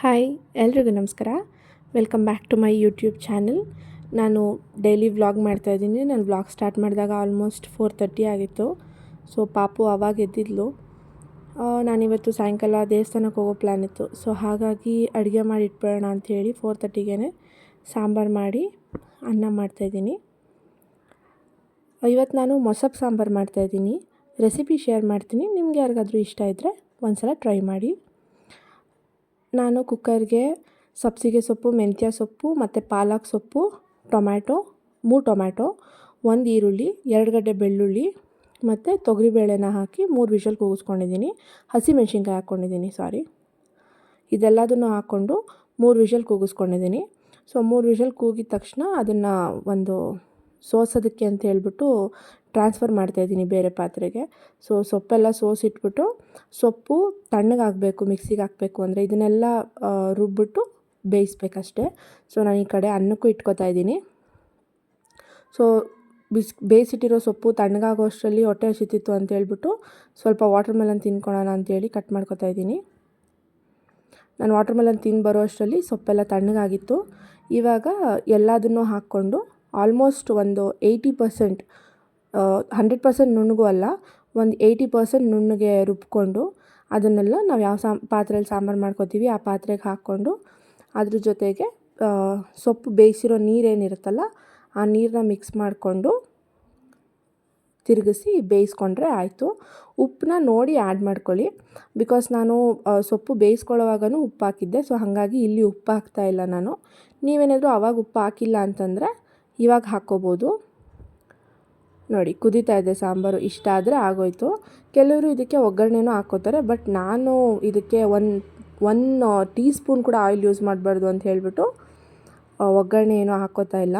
Hi, ಎಲ್ರಿಗೂ ನಮಸ್ಕಾರ. Welcome back to my YouTube channel ನಾನು ಡೈಲಿ ವ್ಲಾಗ್ ಮಾಡ್ತಾಯಿದ್ದೀನಿ ನಾನು ವ್ಲಾಗ್ ಸ್ಟಾರ್ಟ್ ಮಾಡಿದಾಗ ಆಲ್ಮೋಸ್ಟ್ ಫೋರ್ ತರ್ಟಿ ಆಗಿತ್ತು. ಸೊ ಪಾಪು ಅವಾಗ ಎದ್ದಿದ್ಲು. ನಾನಿವತ್ತು ಸಾಯಂಕಾಲ ದೇವಸ್ಥಾನಕ್ಕೆ ಹೋಗೋ ಪ್ಲ್ಯಾನ್ ಇತ್ತು. ಸೊ ಹಾಗಾಗಿ ಅಡುಗೆ ಮಾಡಿ ಇಟ್ಬಿಡೋಣ ಅಂಥೇಳಿ ಫೋರ್ ತರ್ಟಿಗೆ ಸಾಂಬಾರು ಮಾಡಿ ಅನ್ನ ಮಾಡ್ತಾಯಿದ್ದೀನಿ ಇವತ್ತು ನಾನು ಮೊಸಪ್ ಸಾಂಬಾರು ಮಾಡ್ತಾಯಿದ್ದೀನಿ ರೆಸಿಪಿ ಶೇರ್ ಮಾಡ್ತೀನಿ. ನಿಮ್ಗೆ ಯಾರಿಗಾದರೂ ಇಷ್ಟ ಇದ್ದರೆ ಒಂದು ಸಲ ಟ್ರೈ ಮಾಡಿ. ನಾನು ಕುಕ್ಕರ್ಗೆ ಸಬ್ಸಿಗೆ ಸೊಪ್ಪು, ಮೆಂತ್ಯ ಸೊಪ್ಪು ಮತ್ತು ಪಾಲಕ್ ಸೊಪ್ಪು, ಟೊಮ್ಯಾಟೊ, ಮೂರು ಟೊಮ್ಯಾಟೊ, ಒಂದು ಈರುಳ್ಳಿ, ಎರಡು ಗಡ್ಡೆ ಬೆಳ್ಳುಳ್ಳಿ ಮತ್ತು ತೊಗರಿಬೇಳೆನ ಹಾಕಿ ಮೂರು ವಿಷಲ್ ಕೂಗಿಸ್ಕೊಂಡಿದ್ದೀನಿ. ಹಸಿಮೆಣ್ಸಿನ್ಕಾಯಿ ಹಾಕ್ಕೊಂಡಿದ್ದೀನಿ ಸಾರಿ ಇದೆಲ್ಲದನ್ನು ಹಾಕ್ಕೊಂಡು ಮೂರು ವಿಷಲ್ ಕೂಗಿಸ್ಕೊಂಡಿದ್ದೀನಿ. ಸೊ ಮೂರು ವಿಷಲ್ ಕೂಗಿದ ತಕ್ಷಣ ಅದನ್ನು ಒಂದು ಸೋಸೋದಕ್ಕೆ ಅಂತ ಹೇಳ್ಬಿಟ್ಟು ಟ್ರಾನ್ಸ್ಫರ್ ಮಾಡ್ತಾಯಿದ್ದೀನಿ ಬೇರೆ ಪಾತ್ರೆಗೆ. ಸೊ ಸೊಪ್ಪೆಲ್ಲ ಸೋಸಿಟ್ಬಿಟ್ಟು ಸೊಪ್ಪು ತಣ್ಣಗಾಗಬೇಕು ಮಿಕ್ಸಿಗೆ ಹಾಕಬೇಕು ಅಂದರೆ ಇದನ್ನೆಲ್ಲ ರುಬ್ಬಿಟ್ಟು ಬೇಯಿಸ್ಬೇಕಷ್ಟೇ. ಸೊ ನಾನು ಈ ಕಡೆ ಅನ್ನಕ್ಕೂ ಇಟ್ಕೋತಾ ಇದ್ದೀನಿ. ಸೊ ಬಿಸ್, ಬೇಯಿಸಿಟ್ಟಿರೋ ಸೊಪ್ಪು ತಣ್ಣಗಾಗೋ ಅಷ್ಟರಲ್ಲಿ ಹೊಟ್ಟೆ ಹಸಿತಿತ್ತು ಅಂತ ಹೇಳ್ಬಿಟ್ಟು ಸ್ವಲ್ಪ ವಾಟರ್ ಮೆಲನ್ ತಿನ್ಕೊಳ್ಳೋಣ ಅಂತೇಳಿ ಕಟ್ ಮಾಡ್ಕೊತಾ ಇದ್ದೀನಿ. ನಾನು ವಾಟರ್ ಮೆಲನ್ ತಿಂದು ಬರೋ ಅಷ್ಟರಲ್ಲಿ ಸೊಪ್ಪೆಲ್ಲ ತಣ್ಣಗಾಗಿತ್ತು. ಇವಾಗ ಎಲ್ಲದನ್ನೂ ಹಾಕ್ಕೊಂಡು ಆಲ್ಮೋಸ್ಟ್ ಒಂದು ಏಯ್ಟಿ ಪರ್ಸೆಂಟ್ ಹಂಡ್ರೆಡ್ ಪರ್ಸೆಂಟ್ ನುಣ್ಣಗೂ ಅಲ್ಲ, ಒಂದು ಏಯ್ಟಿ ಪರ್ಸೆಂಟ್ ನುಣ್ಣಗೆ ರುಬ್ಕೊಂಡು ಅದನ್ನೆಲ್ಲ ನಾವು ಯಾವ ಸಾಮ್ ಪಾತ್ರೆಯಲ್ಲಿ ಸಾಂಬಾರು ಮಾಡ್ಕೋತೀವಿ, ಆ ಪಾತ್ರೆಗೆ ಹಾಕ್ಕೊಂಡು ಅದ್ರ ಜೊತೆಗೆ ಸೊಪ್ಪು ಬೇಯಿಸಿರೋ ನೀರೇನಿರುತ್ತಲ್ಲ, ಆ ನೀರನ್ನ ಮಿಕ್ಸ್ ಮಾಡಿಕೊಂಡು ತಿರುಗಿಸಿ ಬೇಯಿಸ್ಕೊಂಡ್ರೆ ಆಯಿತು. ಉಪ್ಪನ್ನ ನೋಡಿ ಆ್ಯಡ್ ಮಾಡ್ಕೊಳ್ಳಿ ಬಿಕಾಸ್ ನಾನು ಸೊಪ್ಪು ಬೇಯಿಸ್ಕೊಳ್ಳೋವಾಗೂ ಉಪ್ಪು ಹಾಕಿದ್ದೆ ಸೊ ಹಾಗಾಗಿ ಇಲ್ಲಿ ಉಪ್ಪು ಹಾಕ್ತಾ ಇಲ್ಲ ನಾನು. ನೀವೇನಾದರೂ ಆವಾಗ ಉಪ್ಪು ಹಾಕಿಲ್ಲ ಅಂತಂದರೆ ಇವಾಗ ಹಾಕ್ಕೋಬೋದು. ನೋಡಿ, ಕುದೀತಾ ಇದೆ ಸಾಂಬಾರು, ಇಷ್ಟ ಆದರೆ ಆಗೋಯ್ತು. ಕೆಲವರು ಇದಕ್ಕೆ ಒಗ್ಗರಣೆನೂ ಹಾಕೋತಾರೆ ಬಟ್ ನಾನು ಇದಕ್ಕೆ ಒನ್ ಒನ್ ಟೀ ಸ್ಪೂನ್ ಕೂಡ ಆಯಿಲ್ ಯೂಸ್ ಮಾಡಬಾರ್ದು ಅಂತ ಹೇಳಿಬಿಟ್ಟು ಒಗ್ಗರಣೆ ಏನೂ ಹಾಕೋತಾ ಇಲ್ಲ.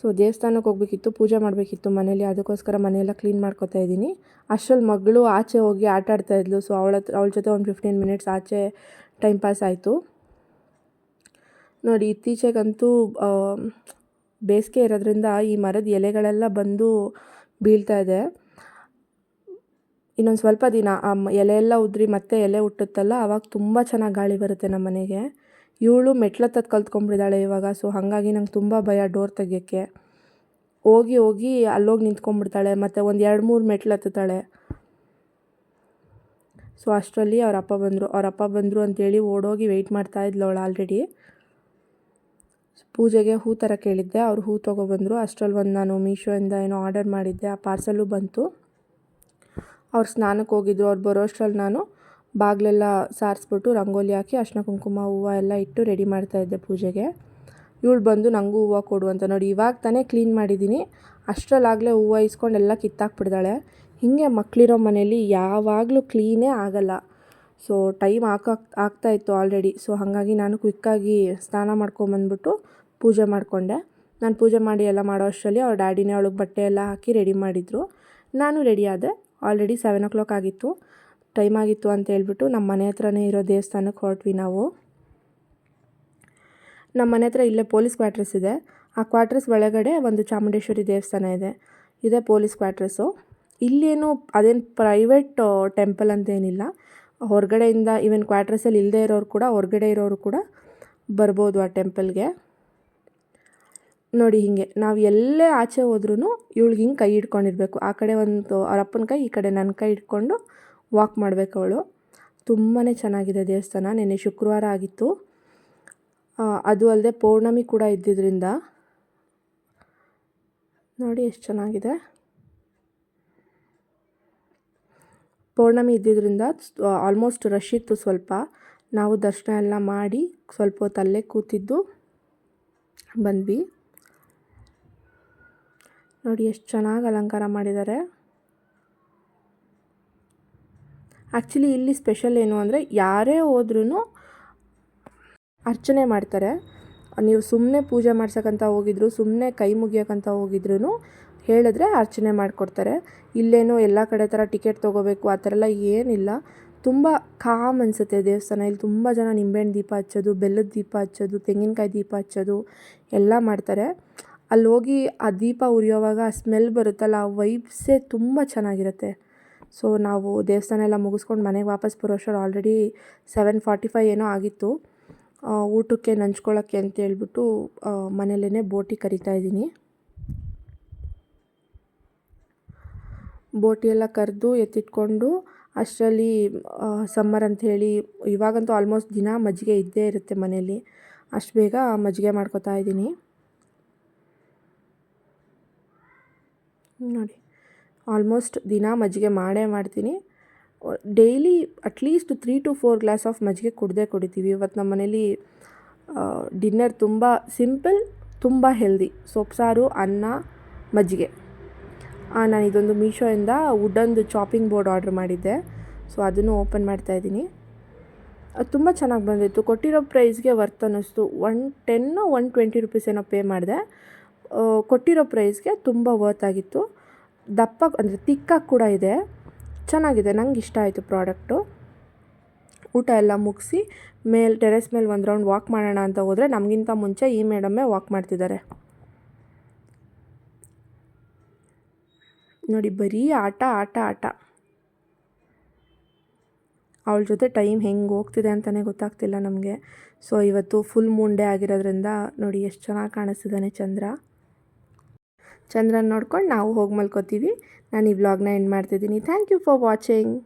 ಸೊ ದೇವಸ್ಥಾನಕ್ಕೆ ಹೋಗ್ಬೇಕಿತ್ತು, ಪೂಜೆ ಮಾಡಬೇಕಿತ್ತು ಮನೇಲಿ ಅದಕ್ಕೋಸ್ಕರ ಮನೆಯೆಲ್ಲ ಕ್ಲೀನ್ ಮಾಡ್ಕೋತಾ ಇದ್ದೀನಿ. ಅಷ್ಟರಲ್ಲಿ ಮಗಳು ಆಚೆ ಹೋಗಿ ಆಟ ಆಡ್ತಾ ಇದ್ಲು ಸೊ ಅವಳ ಅವಳ ಜೊತೆ ಒಂದು ಫಿಫ್ಟೀನ್ ಮಿನಿಟ್ಸ್ ಆಚೆ ಟೈಮ್ ಪಾಸ್ ಆಯಿತು. ನೋಡಿ, ಇತ್ತೀಚೆಗಂತೂ ಬೇಸಿಗೆ ಇರೋದ್ರಿಂದ ಈ ಮರದ ಎಲೆಗಳೆಲ್ಲ ಬಂದು ಬೀಳ್ತಾ ಇದೆ. ಇನ್ನೊಂದು ಸ್ವಲ್ಪ ದಿನ ಆ ಎಲೆ ಎಲ್ಲ ಉದ್ರಿ ಮತ್ತೆ ಎಲೆ ಹುಟ್ಟುತ್ತಲ್ಲ ಆವಾಗ ತುಂಬ ಚೆನ್ನಾಗಿ ಗಾಳಿ ಬರುತ್ತೆ ನಮ್ಮ ಮನೆಗೆ. ಇವಳು ಮೆಟ್ಲತ್ತದ್ದು ಕಲ್ತ್ಕೊಂಡ್ಬಿಟ್ಟಿದ್ದಾಳೆ ಇವಾಗ, ಸೊ ಹಾಗಾಗಿ ನಂಗೆ ತುಂಬ ಭಯ ಡೋರ್ ತೆಗಿಯೋಕ್ಕೆ. ಹೋಗಿ ಹೋಗಿ ಅಲ್ಲೋಗಿ ನಿಂತ್ಕೊಂಡ್ಬಿಡ್ತಾಳೆ, ಮತ್ತು ಒಂದು ಎರಡು ಮೂರು ಮೆಟ್ಲು ಹತ್ತುತ್ತಾಳೆ. ಸೊ ಅಷ್ಟರಲ್ಲಿ ಅವ್ರ ಅಪ್ಪ ಬಂದರು. ಅವ್ರ ಅಪ್ಪ ಬಂದರು ಅಂತೇಳಿ ಓಡೋಗಿ ವೆಯ್ಟ್ ಮಾಡ್ತಾ ಇದ್ಲು ಅವಳು ಆಲ್ರೆಡಿ ಪೂಜೆಗೆ ಹೂ ಥರ ಕೇಳಿದ್ದೆ. ಅವರು ಹೂ ತೊಗೊಬಂದರು. ಅಷ್ಟರಲ್ಲಿ ಒಂದು ನಾನು ಮೀಶೋಯಿಂದ ಏನೋ ಆರ್ಡರ್ ಮಾಡಿದ್ದೆ. ಆ ಪಾರ್ಸಲ್ಲು ಬಂತು. ಅವ್ರು ಸ್ನಾನಕ್ಕೆ ಹೋಗಿದ್ರು. ಅವ್ರು ಬರೋ ಅಷ್ಟರಲ್ಲಿ ನಾನು ಬಾಗಿಲೆಲ್ಲ ಸಾರಿಸ್ಬಿಟ್ಟು ರಂಗೋಲಿ ಹಾಕಿ ಅರ್ಶಿನ ಕುಂಕುಮ, ಹೂವು ಎಲ್ಲ ಇಟ್ಟು ರೆಡಿ ಮಾಡ್ತಾ ಇದ್ದೆ ಪೂಜೆಗೆ. ಇವಳು ಬಂದು ನನಗೂ ಹೂವು ಕೊಡು ಅಂತ ನೋಡಿ ಇವಾಗ ತಾನೇ ಕ್ಲೀನ್ ಮಾಡಿದ್ದೀನಿ. ಅಷ್ಟರಲ್ಲಾಗಲೇ ಹೂವು ಇಸ್ಕೊಂಡು ಎಲ್ಲ ಕಿತ್ತಾಕ್ಬಿಡ್ದಾಳೆ. ಹೀಗೆ ಮಕ್ಕಳಿರೋ ಮನೇಲಿ ಯಾವಾಗಲೂ ಕ್ಲೀನೇ ಆಗಲ್ಲ. ಸೊ ಟೈಮ್ ಆಗ್ತಾ ಇತ್ತು ಆಲ್ರೆಡಿ ಸೊ ಹಾಗಾಗಿ ನಾನು ಕ್ವಿಕ್ಕಾಗಿ ಸ್ನಾನ ಮಾಡ್ಕೊಂಬಂದ್ಬಿಟ್ಟು ಪೂಜೆ ಮಾಡಿಕೊಂಡೆ. ನಾನು ಪೂಜೆ ಮಾಡಿ ಎಲ್ಲ ಮಾಡೋ ಅಷ್ಟರಲ್ಲಿ ಅವ್ರ ಡ್ಯಾಡಿನೇ ಅವಳಿಗೆ ಬಟ್ಟೆ ಎಲ್ಲ ಹಾಕಿ ರೆಡಿ ಮಾಡಿದರು. ನಾನು ರೆಡಿ ಆದೆ. ಆಲ್ರೆಡಿ ಸೆವೆನ್ ಓ ಕ್ಲಾಕ್ ಆಗಿತ್ತು. ಟೈಮ್ ಆಗಿತ್ತು ಅಂತ ಹೇಳ್ಬಿಟ್ಟು ನಮ್ಮ ಮನೆ ಹತ್ರನೇ ಇರೋ ದೇವಸ್ಥಾನಕ್ಕೆ ಹೊರಟ್ವಿ ನಾವು. ನಮ್ಮ ಮನೆ ಹತ್ರ ಇಲ್ಲೇ ಪೊಲೀಸ್ ಕ್ವಾರ್ಟರ್ಸ್ ಇದೆ. ಆ ಕ್ವಾರ್ಟರ್ಸ್ ಒಳಗಡೆ ಒಂದು ಚಾಮುಂಡೇಶ್ವರಿ ದೇವಸ್ಥಾನ ಇದೆ. ಇದೆ ಪೊಲೀಸ್ ಕ್ವಾರ್ಟರ್ಸು ಇಲ್ಲೇನು ಅದೇನು ಪ್ರೈವೇಟ್ ಟೆಂಪಲ್ ಅಂತೇನಿಲ್ಲ ಹೊರಗಡೆಯಿಂದ ಈವನ್ ಕ್ವಾರ್ಟರ್ಸಲ್ಲಿ ಇಲ್ಲದೇ ಇರೋರು ಕೂಡ, ಹೊರಗಡೆ ಇರೋರು ಕೂಡ ಬರ್ಬೋದು ಆ ಟೆಂಪಲ್ಗೆ ನೋಡಿ ಹೀಗೆ, ನಾವು ಎಲ್ಲೇ ಆಚೆ ಹೋದ್ರೂ ಇವಳಿಗೆ ಹಿಂಗೆ ಕೈ ಹಿಡ್ಕೊಂಡಿರ್ಬೇಕು ಆ ಕಡೆ ಒಂದು ಅವ್ರ ಅಪ್ಪನ ಕೈ, ಈ ಕಡೆ ನನ್ನ ಕೈ ಹಿಡ್ಕೊಂಡು ವಾಕ್ ಮಾಡಬೇಕು ಅವಳು. ತುಂಬಾ ಚೆನ್ನಾಗಿದೆ ದೇವಸ್ಥಾನ, ನಿನ್ನೆ ಶುಕ್ರವಾರ ಆಗಿತ್ತು. ಅದು ಅಲ್ಲದೆ ಪೌರ್ಣಮಿ ಕೂಡ ಇದ್ದಿದ್ದರಿಂದ ನೋಡಿ ಎಷ್ಟು ಚೆನ್ನಾಗಿದೆ. ಪೌರ್ಣಮಿ ಇದ್ದಿದ್ದರಿಂದ ಆಲ್ಮೋಸ್ಟ್ ರಶ್ ಇತ್ತು ಸ್ವಲ್ಪ. ನಾವು ದರ್ಶನ ಎಲ್ಲ ಮಾಡಿ ಸ್ವಲ್ಪ ಹೊತ್ತು ಅಲ್ಲೇ ಕೂತಿದ್ದು, ಬಂದ್ವಿ. ನೋಡಿ ಎಷ್ಟು ಚೆನ್ನಾಗಿ ಅಲಂಕಾರ ಮಾಡಿದ್ದಾರೆ. ಆ್ಯಕ್ಚುಲಿ ಇಲ್ಲಿ ಸ್ಪೆಷಲ್ ಏನು ಅಂದರೆ ಯಾರೇ ಹೋದ್ರೂ ಅರ್ಚನೆ ಮಾಡ್ತಾರೆ. ನೀವು ಸುಮ್ಮನೆ ಪೂಜೆ ಮಾಡ್ಸೋಕ್ಕಂತ ಹೋಗಿದ್ರು ಸುಮ್ಮನೆ ಕೈ ಮುಗಿಯೋಕ್ಕಂತ ಹೋಗಿದ್ರು ಹೇಳಿದ್ರೆ ಅರ್ಚನೆ ಮಾಡಿಕೊಡ್ತಾರೆ. ಇಲ್ಲೇನು ಎಲ್ಲ ಕಡೆ ಥರ ಟಿಕೆಟ್ ತೊಗೋಬೇಕು, ಆ ಥರ ಎಲ್ಲ ಏನಿಲ್ಲ. ತುಂಬ ಕಾಮ್ ಅನಿಸುತ್ತೆ ದೇವಸ್ಥಾನ. ಇಲ್ಲಿ ತುಂಬ ಜನ ನಿಂಬೆಹಣ್ಣು ದೀಪ ಹಚ್ಚೋದು, ಬೆಲ್ಲದ ದೀಪ ಹಚ್ಚೋದು, ತೆಂಗಿನಕಾಯಿ ದೀಪ ಹಚ್ಚೋದು, ಎಲ್ಲ ಮಾಡ್ತಾರೆ. ಅಲ್ಲಿ ಹೋಗಿ ಆ ದೀಪ ಉರಿಯೋವಾಗ ಆ ಸ್ಮೆಲ್ ಬರುತ್ತಲ್ಲ, ಆ ವೈಬ್ಸೇ ತುಂಬ ಚೆನ್ನಾಗಿರುತ್ತೆ. ಸೊ ನಾವು ದೇವಸ್ಥಾನ ಎಲ್ಲ ಮುಗಿಸ್ಕೊಂಡು ಮನೆಗೆ ವಾಪಸ್ ಬರೋ ಅಷ್ಟರಲ್ಲಿ ಆಲ್ರೆಡಿ ಸೆವೆನ್ ಫಾರ್ಟಿ ಫೈವ್ ಏನೋ ಆಗಿತ್ತು. ಊಟಕ್ಕೆ ನಂಚ್ಕೊಳ್ಳೋಕ್ಕೆ ಅಂತ ಹೇಳ್ಬಿಟ್ಟು ಮನೇಲೇ ಬೋಟಿ ಕರಿತಾ ಇದ್ದೀನಿ. ಬೋಟಿ ಎಲ್ಲ ಕರೆದು ಎತ್ತಿಟ್ಕೊಂಡು ಅಷ್ಟರಲ್ಲಿ ಸಮ್ಮರ್ ಅಂಥೇಳಿ ಇವಾಗಂತೂ ಆಲ್ಮೋಸ್ಟ್ ದಿನ ಮಜ್ಜಿಗೆ ಇದ್ದೇ ಇರುತ್ತೆ ಮನೆಯಲ್ಲಿ. ಅಷ್ಟು ಬೇಗ ಮಜ್ಜಿಗೆ ಮಾಡ್ಕೊತಾ ಇದ್ದೀನಿ. ನೋಡಿ ಆಲ್ಮೋಸ್ಟ್ ದಿನ ಮಜ್ಜಿಗೆ ಮಾಡೇ ಮಾಡ್ತೀನಿ. Daily at least three to four glass of ಮಜ್ಜಿಗೆ ಕುಡ್ದೇ ಕುಡಿತೀವಿ. ಇವತ್ತು ನಮ್ಮ ಮನೇಲಿ ಡಿನ್ನರ್ ತುಂಬ ಸಿಂಪಲ್ ತುಂಬ ಹೆಲ್ದಿ ಸೊಪ್ಪು ಅನ್ನ, ಮಜ್ಜಿಗೆ. ನಾನು ಇದೊಂದು ಮೀಶೋಯಿಂದ ವುಡನ್ದು ಚಾಪಿಂಗ್ ಬೋರ್ಡ್ ಆರ್ಡ್ರ್ ಮಾಡಿದ್ದೆ. ಸೊ ಅದನ್ನು ಓಪನ್ ಮಾಡ್ತಾ ಇದ್ದೀನಿ. ಅದು ತುಂಬ ಚೆನ್ನಾಗಿ ಬಂದಿತ್ತು. ಕೊಟ್ಟಿರೋ ಪ್ರೈಸ್ಗೆ ವರ್ತ್ ಅನ್ನಿಸ್ತು. One ten one twenty rupees ಏನೋ ಪೇ ಮಾಡಿದೆ. ಕೊಟ್ಟಿರೋ ಪ್ರೈಸ್ಗೆ ತುಂಬ ವರ್ತ್ ಆಗಿತ್ತು. ದಪ್ಪ, ಅಂದರೆ ತಿಕ್ಕಾಗಿ ಕೂಡ ಇದೆ. ಚೆನ್ನಾಗಿದೆ. ನಂಗೆ ಇಷ್ಟ ಆಯಿತು ಪ್ರಾಡಕ್ಟು ಊಟ ಎಲ್ಲ ಮುಗಿಸಿ, ಮೇಲೆ ಟೆರೆಸ್ ಮೇಲೆ ಒಂದು ರೌಂಡ್ ವಾಕ್ ಮಾಡೋಣ ಅಂತ ಹೋದರೆ ನಮಗಿಂತ ಮುಂಚೆ ಈ ಮೇಡಮ್ಮೇ ವಾಕ್ ಮಾಡ್ತಿದ್ದಾರೆ. ನೋಡಿ ಬರೀ ಆಟ ಆಟ ಆಟ. ಅವಳ ಜೊತೆ ಟೈಮ್ ಹೆಂಗೆ ಹೋಗ್ತಿದೆ ಅಂತಲೇ ಗೊತ್ತಾಗ್ತಿಲ್ಲ ನಮಗೆ. ಸೊ, ಇವತ್ತು ಫುಲ್ ಮೂನ್ ಆಗಿರೋದ್ರಿಂದ ನೋಡಿ ಎಷ್ಟು ಚೆನ್ನಾಗಿ ಕಾಣಿಸ್ತಿದ್ದಾನೆ ಚಂದ್ರ. ಚಂದ್ರನ ನೋಡ್ಕೊಂಡು ನಾವು ಹೋಗಿ ಮಲ್ಕೋತೀವಿ. ನಾನು ಈ ವ್ಲಾಗ್ನ ಎಂಡ್ ಮಾಡ್ತಿದ್ದೀನಿ. Thank you for watching